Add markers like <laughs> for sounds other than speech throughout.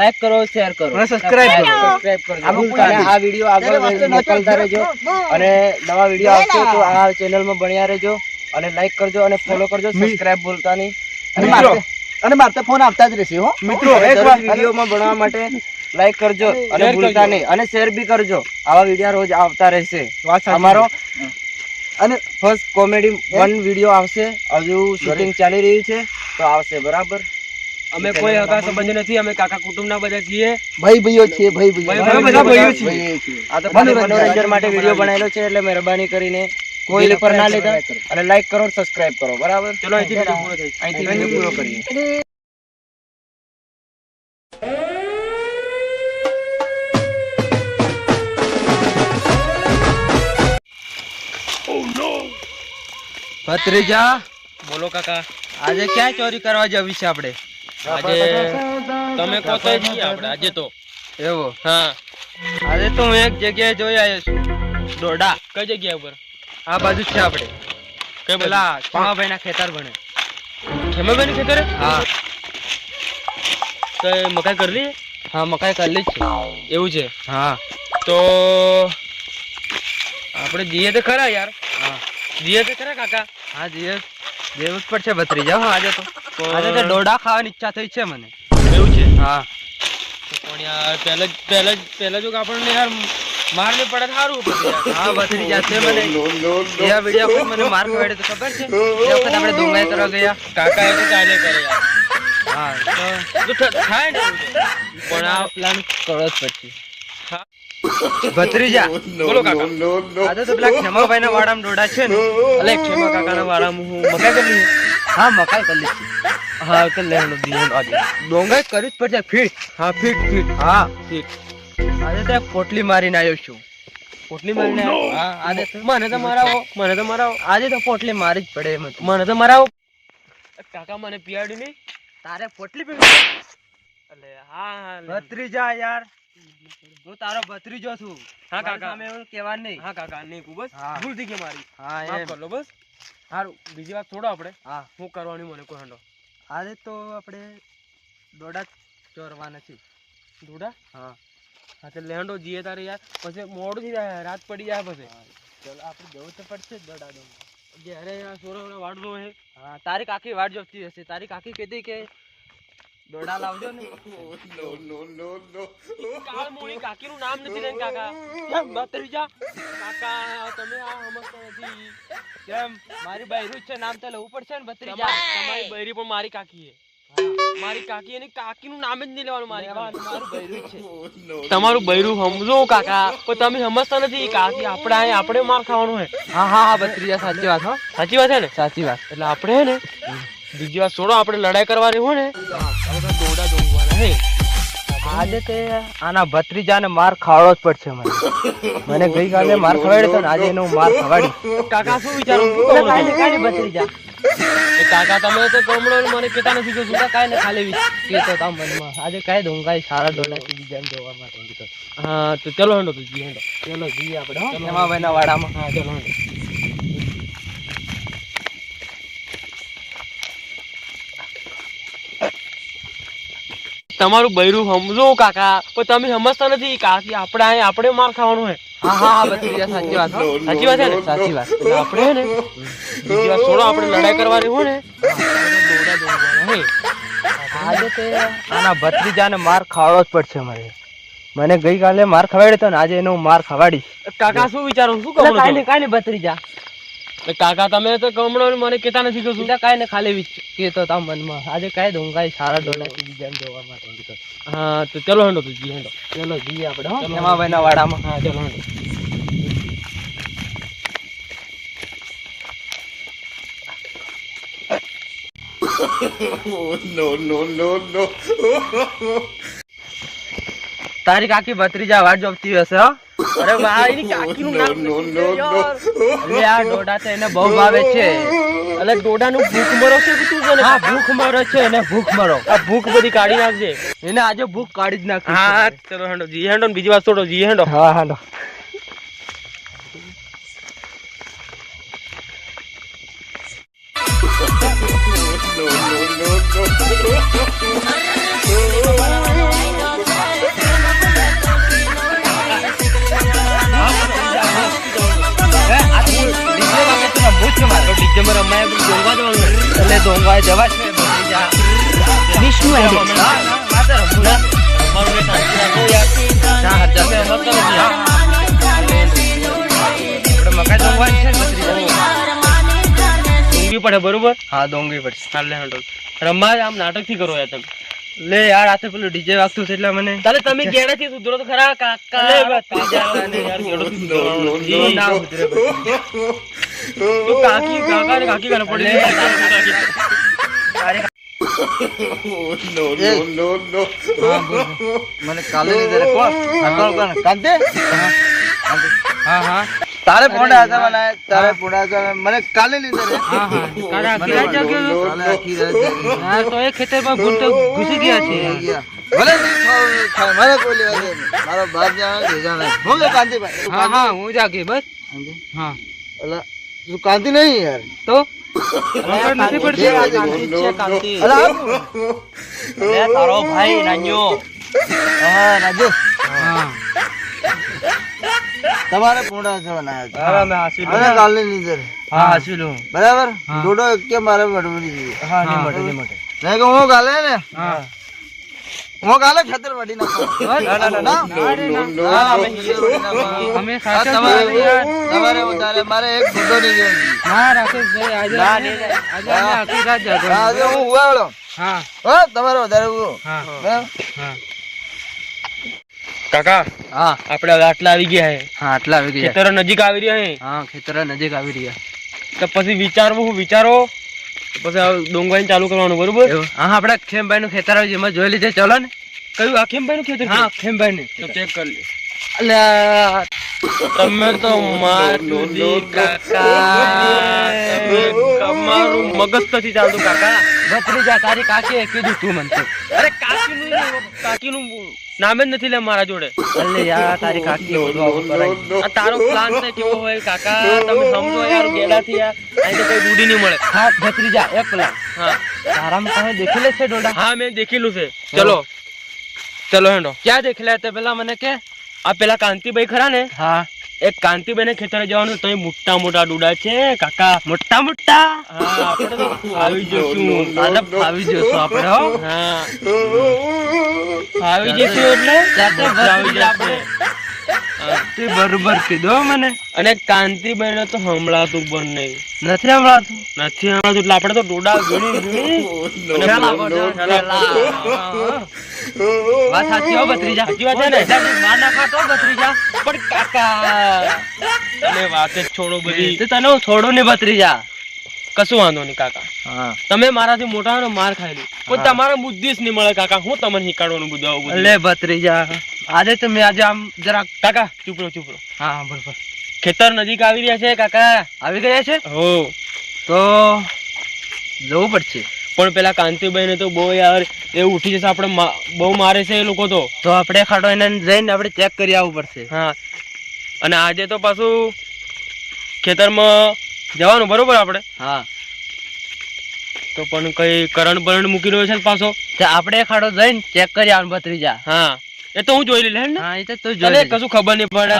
Like કરો share કરો. અને સબસ્ક્રાઇબ કરો. સબસ્ક્રાઇબ કરો. અને આ વીડિયો આગળ મોકલતા રહેજો અને નવા વીડિયો આવશે તો આ ચેનલમાં બન્યા રહેજો અને લાઈક કરજો અને ફોલો કરજો. સબસ્ક્રાઇબ ભૂલતા નહીં. અને મિત્રો. અને મારે તો ફોન આપતા જ રહેશે હો. મિત્રો એક વાર વિડીયોમાં ભણવા માટે લાઈક કરજો અને ભૂલતા નહીં. અને શેર બી કરજો. આવા વીડિયો રોજ આવતા રહેશે. અમારો અને ફર્સ્ટ કોમેડી વન વીડિયો આવશે. હજુ શૂટિંગ ચાલી રહ્યું છે. તો આવશે બરાબર. અમે કોઈ હકા સંબંધ નથી અમે કાકા કુટુંબના બધા છીએ. ભાઈ ભાઈઓ છીએ ભાઈ ભાઈ ભાઈઓ ભાઈઓ બધા ભાઈઓ છીએ. આ તો ખાલી મનોરંજન. માટે વીડિયો બનાવેલો છે. એટલે મહેરબાની કરીને કોઈ પર ના લેતા અને લાઈક કરો સબસ્ક્રાઇબ કરો બરાબર? ચલો અહીંથી પૂરો અહીંથી પૂરો કરીએ. ભત્રીજા બોલો કાકા. આજે ક્યાં ચોરી કરવા જવી છે આપણે? આજે તમે કહો તો જઈએ આપણે આજે તો. એવો? હા. આજે તો હું એક જગ્યાએ જોઈ આવ્યો છું. દોડા કઈ જગ્યા ઉપર? આ બાજુ છે આપણે. કઈ પેલા ખેમાભાઈ ના ખેતર ભણે ખેમાભાઈ ખેતરે હા. તો મકાઈ કરલી? હા મકાઈ કરલી જ છે. એવું છે? હા. તો આપણે જઈએ તો ખરા યાર. હા. જઈએ તો ખરા કાકા. હા જીએ જેવું જ પડશે ભત્રીજા હા આજે તો. આજે તો ડોડા ખાવાની ઈચ્છા થઈ છે મને. એવું છે? હા. પણ યાર પહેલે જ પહેલે જ પહેલા જો આપણને યાર માર પડે સારું પડે હા ભત્રીજા તે મને એ વિડિયો પર મને માર વાળે તો ખબર છે? એ વખત આપણે ડુંગાઈ તરફ ગયા. કાકા એ તો ચાલે કરે યાર. હા. તો તો થાય ને પણ આ પ્લાન કરો જ પડશે. ભત્રીજા <laughs> બોલો કાકા. આજે તો પેલા ક્ષમાભાઈ ના વાડામાં ડોડા છે ને. અલે કાકા ના વાડામાં હું મકાઈ કરી હા મકાઈ કરી છે હા તો લેવાનો દિયન આજે. ડોંગાઈ કરી જ પડશે. ફીટ હા ફીટ ફીટ હા ફીટ આજે તો પોટલી મારીને આવ્યો છું. પોટલી મારીને હા આજે મને તો મારાવો મને તો મારાવો. આજે તો પોટલી મારી જ પડે મને તો મારાવો. કાકા મને પીવાડ્યું નહીં. તારે પોટલી પીવી અલે હા હા. ભત્રીજા યાર. હું તારો ભત્રીજો છું. હા કાકા. અમે એવું કહેવાનું નહીં. હા કાકા નહીં બસ હા. ભૂલ થઈ ગઈ મારી. હા એમ. કર બસ. સારું બીજી વાત છોડો આપણે. હા. હું કરવાની મને કોઈ હંડો. આજે તો આપણે દોડા ચોરવા નથી દોડા? હા. હા તો લેંડો જઈએ તારે યાર. પછી મોડું થઈ જાય રાત પડી જાય પછી. ચલો આપણે જવું તો પડશે જ દોડા જ્યારે યાર સોરો વાડલો હે હા તારી કાકી વાડ જોતી હશે. તારી કાકી કહેતી કે દોડા લાવજો ને. કાલ મોની કાકીનું નામ નથી લેન કાકા. કેમ બત્રીજા કાકા તમે આ સમજતા નથી. કેમ? મારી બૈરું છે નામ તો લેવું પડશે ને બતરી જા તમારી બૈરી પણ મારી કાકી છે. મારી કાકી એની કાકીનું નામ જ નહીં લેવાનું મારી મારું બૈરું છે. તમારું બૈરું સમજો કાકા પણ તમે સમજતા નથી કાકી આપણે અહીં આપણે માર ખાવાનું હે હા હા હા બત્રીજા સાચી વાત હો. સાચી વાત છે ને? સાચી વાત. એટલે આપણે હે ને બીજી વાત છોડો આપણે લડાઈ કરવાની હોય ને. દોડા આજે તે આના ભત્રીજાને માર ખાવડો જ પડશે મને. મને ગઈકાલે માર ખવાડ્યો ને આજે એનો માર ખવાડી કાકા શું વિચારું? ને કાંઈ ભત્રીજા. કાકા તમે તો ગમડો મને કેતા નથી કે કાંઈ ને ખાલી કેતો તા મનમાં. આજે કાંઈ દોંગાઈ સારા બીજાને જોવા માટે હા તો ચલો હેંડો તો જી હેંડો. ચલો જી આપણે. હો વાડામાં. હા ચલો હેંડો. તમારું બૈરું સમજો કાકા પણ તમે સમજતા નથી કાકી આપણે અહીં આપણે માર ખાવાનું હે. હા હા હા સાચી વાત સાચી વાત છે ને? સાચી વાત. આપણે ને બીજી વાત છોડો આપણે લડાઈ કરવાની હોય ને. આજે તે આના ભત્રીજાને માર ખાવડવો જ પડશે મને મને ગઈકાલે માર ખવાડ્યો હતો ને આજે એનો માર ખવાડી કાકા શું વિચારો શું કહો કાઈ ને કાંઈ ને ભત્રીજા. કાકા તમે તો કમળો મને કેતા નથી કશું શું. બીજા કાંઈ ને ખાલી વિચ- કેતો તા મનમાં. આજે કાંઈ દોંગાઈ સારા દોડાથી બીજાને જોવા માટે હા તો ચલો હેંડો તો જી હેંડો. ચલો જી આપણે હો. ચલો. ખેમાભાઈના વાડામાં. હા ચલો હેંડો. <laughs> <laughs> તારી કાકી ભત્રીજા વાટ જોતી હશે અરે ભાઈ એની કાકીનું નામ નથી લે યાર. અરે આ ડોડા તો એને બહુ ભાવે છે. એટલે ડોડા નું ભૂખ મરો છે કે તું છે હા ભૂખ મરો છે એને ભૂખ મરો. આ ભૂખ બધી કાઢી નાખજે. એને આજે ભૂખ કાઢી જ નાખ હા ચલો હેંડો જી હેંડો ને બીજી વાત છોડો જી હેંડો. હા હાલો. No, no, no, no. મારો ડીજેમાં જવાનું એટલે જોવા જવા છે વિષ્ણુ કરો આપણે મકાઈ પડે બરોબર? હા ડોંગી પડશે રમવા આમ નાટકથી કરો યાર તમે. લે યાર આ તો પેલું ડીજે વાગતું છે એટલે મને તાલે તમે ગેડા થી સુધરો તો ખરા કાકા લે ભત્રીજા કાકા ને યાર ગેડો થી સુધરવાનો નથી. ઈ ના ઉતરે ભત્રીજા. તો કાકી કાકા ને કાકી કાને પડી લે. કાકી. મને કાલે ની જરા કોણ આ કોણ કોણ કાંતે હા હા તારે પોંડા હતા મને તારે પોંડા હતા મને કાલે ની રે. હા હા. કાકા આખી રાત જાગ્યો તો? કાલે આખી રાત હા તો એ ખેતરમાં ઘૂંટો ઘૂસી ગયા છે. ભલે મારે કોઈ લેવા દે મારો બાપ જાણે છે, જાણે. હું કાંતિભાઈ? હા હા હું જાગી બસ? હા. એટલે તું કાંતિ નહીં યાર. તો? નથી પડતી. કાંતિ તારો ભાઈ નાન્યો. હા રાજુ હા. તમારે પોંડા જવાના છે. હા મેં હાસી કાલે ની હા હાસી લઉં બરાબર. ડોડો એક કે મારે વડવડી જોઈએ. હા ને મટે ને મટે. નહીં કે હું કાલે ને? હા. હું કાલે ખેતર વડી ના, ના, ના, ના. ના, તમારે વધારે મારે એક ડોડો નહીં જોઈએ. ના આજે ના, નહીં, નહીં. આજે અમે આખી રાત જાગો આજે હું ઉવાળો. હા. ઓ તમારે વધારે ઉવો. હા. બરાબર? હા. કાકા હા. આપણે હવે આટલા આવી ગયા હે. હા આટલા આવી ગયા. ખેતરો નજીક આવી રહ્યા હે. હા ખેતર નજીક આવી રહ્યા. તો પછી વિચારવું હું વિચારો. પછી ડોંગવાઈ ચાલુ કરવાનું બરોબર? હા આપણે ખેમભાઈ નું ખેતર આવી એમાં જોઈ લીધે. ચલો ને. કયું? આ ખેમભાઈ નું ખેતર હા ખેમભાઈ ને તો ચેક કરી લે. અલ્યા તમે તો માતુજી કાકા તમે તમારું મગજ નથી ચાલતું કાકા ભત્રીજા તારી કાકીએ કીધું તું મને. અરે કાકીનું કાકીનું નામ જ નથી લે મારા જોડે અલ્લે યાર તારી કાકી. આ તારો પ્લાન છે કેવો હોય કાકા તમે સમજો યાર ગેડાથી યાર અહીં કોઈ કઈ નહીં મળે હા ભત્રીજા એક પ્લાન હા તારામ તમે દેખી લે છે ડોડા હા મેં દેખેલું છે ચલો ચલો હેંડો ક્યાં દેખેલા તે પેલા મને કે આ પેલા કાંતિભાઈ ખરા ને? હા. એક કાંતિભાઈ ને ખેતરે જવાનું તો મોટા મોટા ડુડા છે કાકા. મોટા મોટા? આવી જશું. આવી જશું આપડે આપણે હા. <laughs> આવી જશું એટલે? જાતે આવી જશે. હા. તે બરોબર કીધો મને. અને કાંતિભાઈ ને તો હમણાતું પણ નહીં. નથી હમણાં નથી હમણાં એટલે આપણે તો ડોડા. વાત સાચી હો ભત્રીજા. સાચી વાત છે ને? ના ખાતો ભત્રીજા. પણ કાકા. તમે વાત જ છોડો બધી. તે તને હું છોડું નહીં ભત્રીજા. કશું વાંધો નહીં કાકા. તમે મારાથી મોટા ને માર ખાઈ લી પણ તમારા બુદ્ધિ જ નહીં મળે કાકા. હું તમને શીખવાડવાનું બધું લે ભત્રીજા. આજે તો મેં આજે આમ જરા કાકા ચૂપ રહો ચૂપ રહો. હા બરોબર ખેતર નજીક આવી રહ્યા છે કાકા. આવી ગયા છે? હો. તો જવું પડશે. પણ પેલા કાંતિભાઈ ને તો બહુ યાર એ ઉઠી જશે આપણે મા- બહુ મારે છે એ લોકો તો. તો આપણે ખાડો એને જઈને આપણે ચેક કરી આવવું પડશે. હા. અને આજે તો પાછું ખેતરમાં જવાનું બરોબર આપણે? હા. તો પણ કઈ કરંટ બરંટ મૂકી રહ્યો છે ને પાછો? આપણે ખાડો જઈને ચેક કરી આવવાનું ભત્રીજા. હા. એ તો હું જોઈ લે ને હા એ તો તું જોઈ. કશું ખબર નહીં પડે.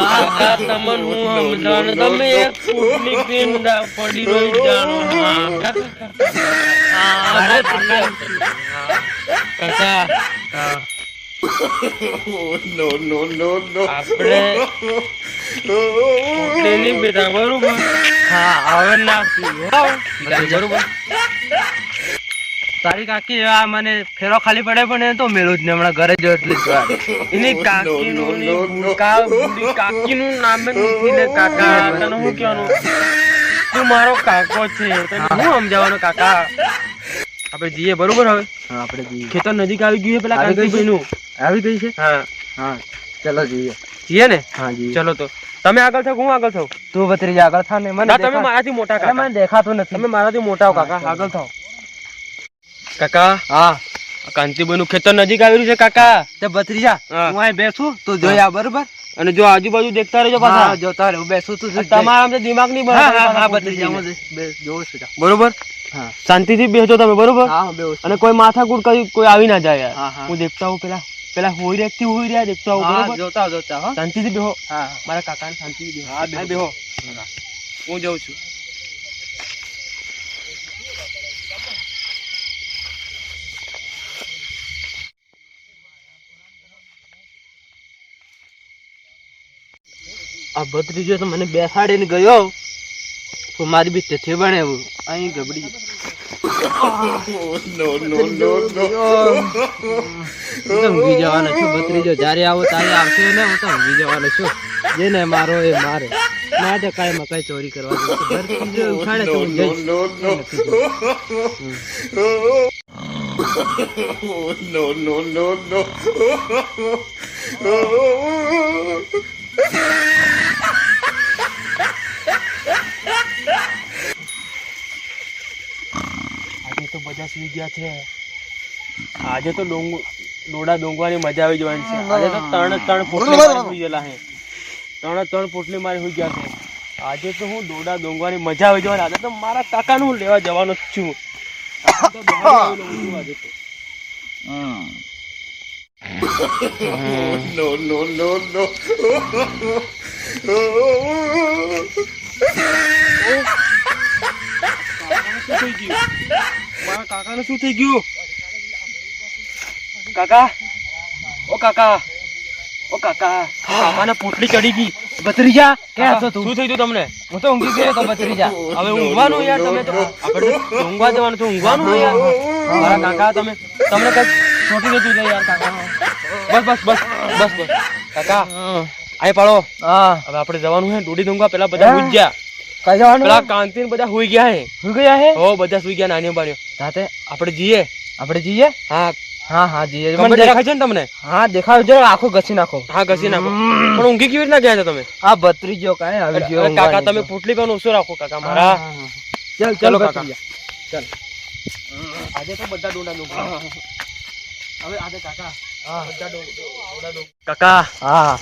તમને હું સમજાવું? તમે એક ફૂટની પીન દા- પડી રહી જાણો. હા. હા, અરે કાકા. નો નો આપણે તેની બેટા બરોબર. હા હવે ના. બરોબર. તારી કાકી આ મને ફેરો ખાલી પડે પણ એ તો મેળું જ ને હમણાં ઘરે જો એટલે જ. એની <laughs> કાકી નું કાકી નું નામ નથી ને કાકા. <laughs> તને હું કહેવાનું? તું મારો કાકો છે હું સમજાવવાનો કાકા? આપણે જઈએ બરોબર હવે? આપણે જઈએ. ખેતર નજીક આવી ગયું છે પેલા આવી ગઈ છે? કાંતિભાઈનું આવી ગઈ છે? હા. હા ચલો જઈએ. જઈએ ને? હા જઈએ. ચલો તો. તમે આગળ થાવ હું આગળ થાવ? તું ભત્રીજા આગળ થા ને મને તમે મારાથી મોટા કાકા મને દેખાતો નથી. તમે મારાથી મોટા કાકા. આગળ થાવ. કાકા? હા. આ કાંતિભાઈનું ખેતર નજીક આવેલું છે કાકા. તે ભત્રીજા હું. અહીં બેસું તું જોયા બરોબર? અને જો આજુબાજુ દેખતા રહેજો પાછા. જોતા રહે બેસું તું તમારા આમ દિમાગ નહીં હા બરાબર હા ભત્રીજા હું જોઉં છું બરોબર? હા. શાંતિથી બેસજો તમે બરોબર? હા બેસું. અને કોઈ માથાકૂટ કરી કોઈ આવી ના જાય હા દેખતા હું પેલા પેલા હોઈ રહ્યા થી હોઈ રહ્યા દેખતા હું બરોબર? જોતા જોતા હો શાંતિથી બેહો. હા મારા કાકાને શાંતિથી બેહો. હા. બેહો. હું જાઉં છું. આ ભત્રીજો તો મને બેસાડીને ગયો. તો મારી બી તેથી બને અહીં ગબડી. ઊંઘી જવાનો છું. ભત્રીજો જ્યારે આવો ત્યારે આવશે ને હું તો ઊંઘી જવાનો છું. જેને મારો એ મારે. ના તો કાંઈ માં કાંઈ ચોરી કરવા ભત્રીજો ઉઠાડે તો હું જઈશ. નથી જવું. આજે તો બધા સુઈ ગયા છે. આજે તો ડોંગ ડોડા ડોંગવાની મજા આવી જવાની છે. આજે તો ત્રણ ત્રણ પોટલી મારી સુઈ ગયેલા છે. ત્રણ ત્રણ પોટલી મારી સુઈ ગયા છે. આજે તો હું ડોડા ડોંગવાની મજા આવી જવાની. આજે તો મારા કાકાનું લેવા જવાનો છું. આજે તો હું આજે તો. શું no, no. મારા કાકાને શું થઈ ગયું? કાકા? ઓ કાકા. ઓ કાકા. કાકાને પોટલી ચડી ગઈ. ભત્રીજા ક્યાં હતો તું? શું થઈ ગયું તમને? હું તો ઊંઘી ગયો તો ભત્રીજા. <laughs> હવે ઊંઘવાનું યાર તમે તો. આપણે ઊંઘવા જવાનું તો ઊંઘવાનું યાર. મારા કાકા તમે તમને કઈ છોટી જતું છે યાર કાકા બસ બસ બસ બસ બસ. કાકા અહીં પાડો. હા. હવે આપણે જવાનું છે ડોડી ઊંઘવા પેલા બધા હુઈ ગયા. કઈ જવાનું પેલા કાંતિન બધા હુઈ ગયા હે. સુઈ ગયા હે? હો બધા સુઈ ગયા નાની બારીઓ સાથે આપણે જઈએ. આપણે જઈએ? હા. હા હા જઈએ. મને મને દેખા દેખાય છે ને તમને? હા દેખાવ જો આખો ઘસી નાખો. હા ઘસી નાખો. પણ ઊંઘી કેવી રીતના ગયા છો તમે? આ ભત્રીજો કાંઈ આવી ગયો અરે કાકા તમે પોટલી કોનો ઓછો રાખો કાકા મારા. ચાલ ચાલો ચાલો કાકા. કાકા આજે તો બધા ડોડા ડોંગા હવે આજે કાકા બધા ડો- ડોડા ડોંગા. કાકા. હા.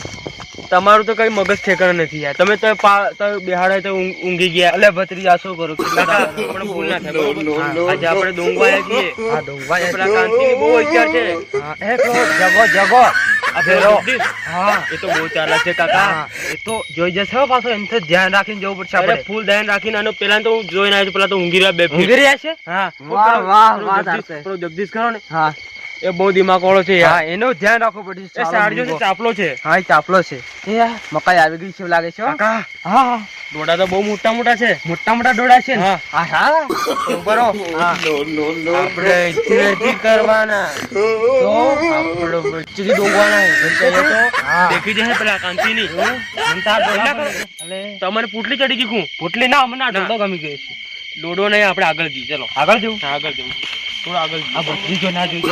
તમારું તો કઈ મગજ ઠેકાણા નથી યાર. તમે તો પા- તો બેહાડે તો ઊંઘ- ગયા. એટલે ભત્રી આ શું કરો આપણે <laughs> ભૂલ ના થાય. આજે આપણે ડોંગવા આવ્યા છીએ. હા ડોંગવા તો પેલા કાંતિની બહુ વિચાર છે. હે એક જગો જગો. હા. એ તો બહુ ચાલે છે કાકા. એ તો જોઈ જશે પાછો પાછો તો ધ્યાન રાખીને જવું પડશે આપણે. ફૂલ ધ્યાન રાખીને આનો પેલા તો હું જોઈને આવ્યો પેલા તો ઊંઘી રહ્યા બે ઊંઘી રહ્યા છે? હા. વાહ, વાહ, વાહ, જગદીશ- ખરો ને. હા. એ બહુ દિમાગ વાળો છે હા એનો ધ્યાન રાખવું પડશે એ સાડીઓ છે ચાપલો છે. હા એ ચાપલો છે. મકાઈ આવી ગઈ છે લાગે છે કાકા. હા હા. ડોડા તો બહુ મોટા મોટા છે. મોટા મોટા ડોડા છે હા. હા હા. બરો આપણે અહીંથી કરવાના. તો આપણો વચ્ચેથી ડોંગવાના હા. દેખી જશે પેલા કાંતિની તમને પૂટલી ચડી ગઈ કું પોટલી ના મને આ ડોડો ગમી ગયો છે. ડોડો નહીં આપણે આગળ જઈએ. ચલો. આગળ જવું. આગળ જવું. થોડું આગળ આ ભત્રીજો ના જોઈ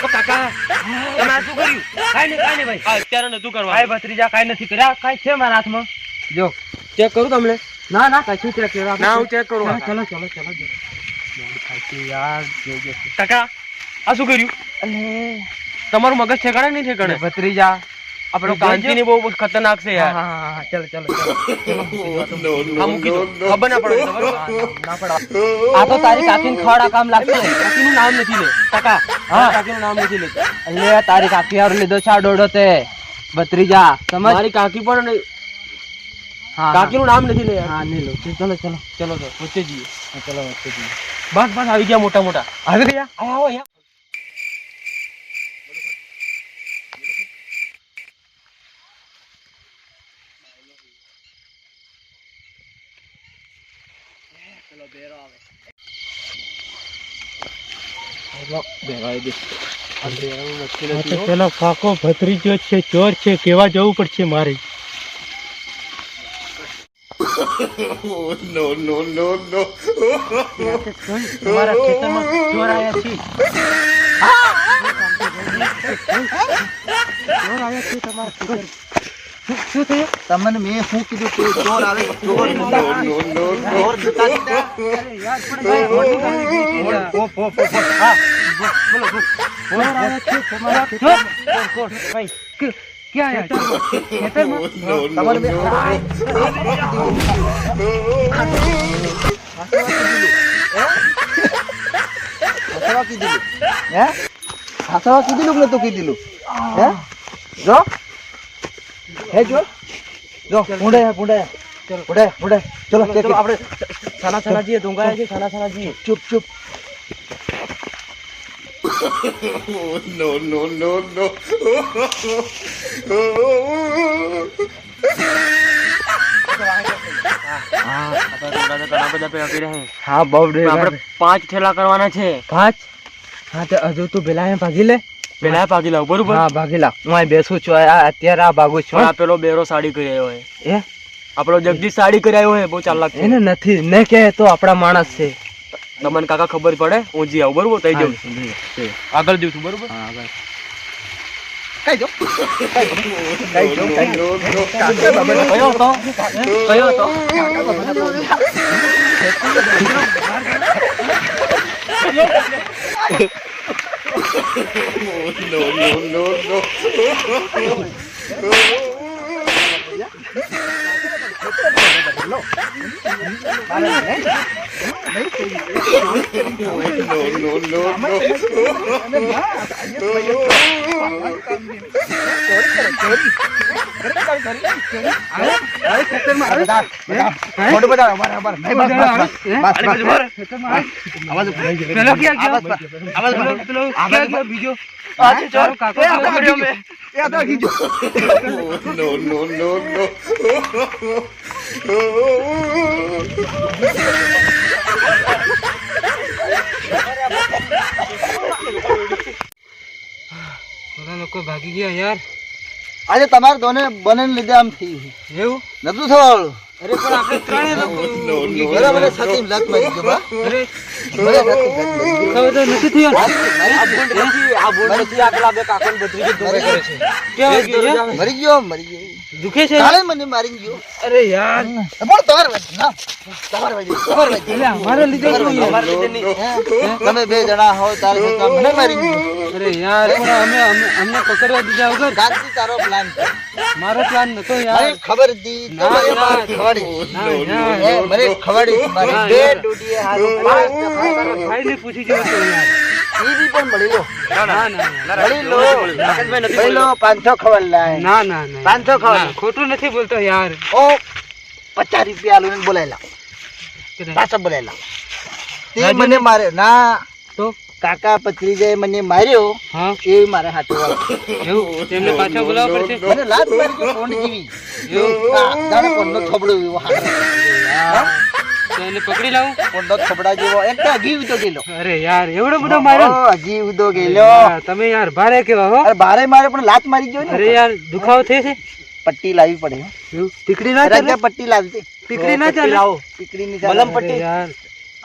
ની કાકા તમે શું કર્યું? કાંઈ નહીં કાંઈ નહીં ભાઈ. અત્યારે નતું કાંઈ કરવાનું ભત્રીજા કાંઈ નથી કર્યા. કાંઈ છે મારા હાથમાં? જો ચેક કરું તમને? ના ના કશું ચેક કર્યા? ના હું ચેક કરું ચલો ચલો ચલો ચલો. યાર કાકા આ શું કર્યું? અલે. તમારું મગજ ઠેકાણે નહીં ઠેકાણે? ભત્રીજા આપણો કાંતિની બહુ ખતરનાક છે હા યાર હા હા હા, ચલો ચલો ચલો આ મૂકી દો ખબર ના પડે બરાબર ના પડો આ તો તારી કાકીને ખવડા કામ લાગશે કાકીનું નામ નથી લે કાકા હા. કાકીનું નામ નથી લે અલે તારી કાકી હારું લીધો છે આ ડોડો તે ભત્રીજા સમજ મારી કાકી પણ નહીં. હા કાકીનું નામ નથી લે યાર હા નહીં લો ચલો ચલો ચલો તો વચ્ચે જઈએ હા, ચલો વચ્ચે જઈએ. બસ બસ આવી ગયા મોટા મોટા આવી ગયા આવો આવો અહીંયા પેલો કાકો ભત્રીજો છે ચોર છે કેવા જવું પડશે મારે તમારા ખેતરમાં ચોર આયા છે ચોર આયા છે તમારા ખેતર શું થયું તમને મેં શું કીધું કે ચોર આવે ચોર ચોર જતા કીધેલું હે કીધેલું ને તો કીધેલું હે જો હે જો જો પુંડે પુંડે પુંડે પુંડે ચલો કે આપણે સાના સાના જઈએ ડુંગા છે સાના સાના જઈએ ચૂપ ચૂપ આપણે રોડા તો ઘણા બધા પેલા કર્યા છે. હા બહુ પણ આપણે પાંચ થેલા કરવાના છે પાંચ હા તો હજુ તું પેલા અહીંયા ભાગી લે પેલા ભાગી લાવ બરોબર? હા ભાગી લા હું બેસું છું આ અત્યારે આ ભાગું છું આ પેલો બેરો સાડી કરી આવ્યો હે? એ આપણો જગદીશ સાડી કરી આવ્યો હે બહુ ચાલાક છે. એને નથી ને કે તો આપણા માણસ છે. તમને કાકા ખબર પડે હું જી આવું બરોબર? થઈ જાઉં. આગળ જઉં છું બરોબર? હા આગળ. કઈ કયો કયો મોઢું બતાવો અમારે અમારે નહીં બસ બીજો આજે ચોર કાકો એ બધા લોકો ભાગી ગયા યાર. આજે તમારે દોને બને લીધે આમ થયું એવું? નતું થવાળું અરે પણ આપણે ત્રણે લોકો બરાબર છાતી લત મારી ગયો બા. અરે બરાબર છાતી મારી ગયો. હવે તો નથી થયો? આ ભૂંડ નથી આ ભૂંડ નથી. આ પેલા બે કાકાને ભત્રીજો ધોવે કરે છે. કેવા ગયો યાર? મરી ગયો મરી ગયો. દુખે છે? કાલે મને મારી ગયો. અરે યાર. બોલ તમારે ના એટલે અમારે લીધે? તમે બે જણા હો તારે મને મારી ગયો. અરે યાર પણ અમે અમે અમને પકડવા દીધા વગર ગાંધી તારો પ્લાન છે. મારો પ્લાન નતો યાર. ખબર દી તો ના, ખવાડી. ના, ના. મને ખવાડી મારી બે યાર. ડૂટીએ હારું પાંચ દફા પૂછી જો તો યાર. ઈ પણ મળી લો. ના ના ના મળી લો. મળી લો. પાંચસો ખવડ લાય. ના ના ના. પાંચસો ખબર ખોટું નથી બોલતો યાર. ઓ પચાસ રૂપિયા આલુ બોલાયેલા. પાછા બોલાયેલા. તે મને મારે ના. તો? કાકા પત્રીજાએ મને માર્યો હા? એ મારે હાથે વાળો એવું? તેમને પાછા બોલાવવા પડશે? મને લાત મારી કે કોણ જીવી. હા, કોણનો થોબડો એવો હાથે એને પકડી લાવું? કોણનો થોબડા જેવો. એક હજી ઉતો ગયેલો. અરે યાર એવડો બધો માર્યો? હજી ઉતો ગયેલો. તમે યાર ભારે કેવા હો. અરે બારે મારે પણ લાત મારી ગયો અરે યાર દુખાવો થાય છે? પટ્ટી લાવી પડે. પીકડી ના ચાલે? પટ્ટી લાવી પીકડી ના ચાલે? પીકડી ની ચાલે. અરે યાર.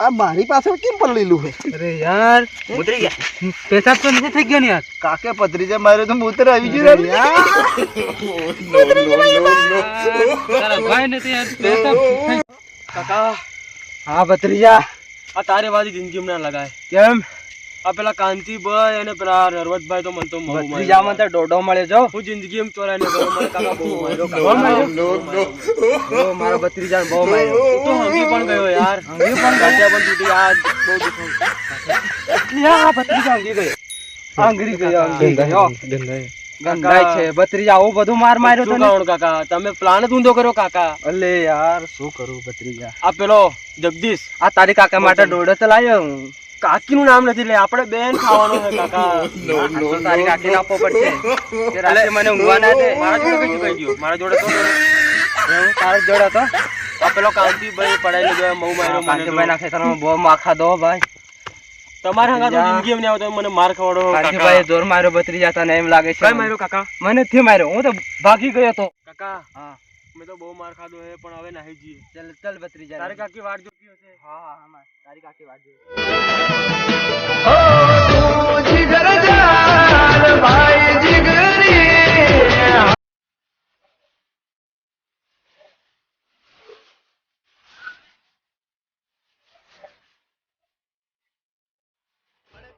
આ મારી પાસે કેમ પડેલું હે અરે યાર ઉતરી ગયા. પેશાબ તો નથી થઈ ગયો ને યાર. કાકે પત્રીજા મારે તો મૂતર આવી ગયું રે. તારા ભાઈ ને તો યાર પેશાબ કાકા. હા ભત્રીજા આ તારે વાળી જિંદગી ના લગાય. કેમ? આ પેલા કાંતિભાઈ અને પેલા નરવતભાઈ તો મને તો બહુ તો ડોડો મળે જો. હું જિંદગી એમ ચોરાય ને મને કાકા બહુ માર્યો બહુ માર્યો? ઓ, મારા ભત્રીજા બહુ માર્યો. તો હંગી પણ ગયો યાર. હંગી પણ ગયો? ગાંઠિયા પણ તૂટી આ બહુ દુખાવ આ ભત્રીજા હંગી ગયો આંગળી ગયો આંગળી ગયો ગંધાય છે. ભત્રીજા આવું બધું માર માર્યો તો કોણ કાકા? તમે પ્લાન જ ઊંધો કર્યો કાકા? અલે યાર શું કરું ભત્રીજા? આ પેલો જગદીશ. આ તારી કાકા માટે ડોડો તો લાવ્યો હું. કાકીનું નામ નથી લે આપણે બેન ખાવાનું છે કાકા. <laughs> તારી કાકીને આપવો પડશે. <laughs> કે રાતે મને ઊંઘવા ના દે. મારા જોડે કઈ ચુકાઈ ગયું? મારા જોડે તો તારા જોડે હતો. આ પેલો કાંતિભાઈ પડાઈ લીધો બહુ માર્યો મને કાંતિભાઈ નાખે ના બહુ માખા દો ભાઈ. તમારા હંગા તો જિંદગી એમ આવતો મને માર ખવડો કાંતિભાઈ જોર માર્યો બતરી જાતા ને એમ લાગે છે કઈ માર્યો કાકા? મને થી માર્યો હું તો ભાગી ગયો તો કાકા હા. મેં તો બહુ માર ખાધો હે પણ હવે નાહી જઈએ. ચાલ ચાલ બત્રી જાય તારી કાકી વાટ જોતી હશે? હા હા હા તારી કાકી વાટ જોતી ઓ, તું જીગર જાન ભાઈ જી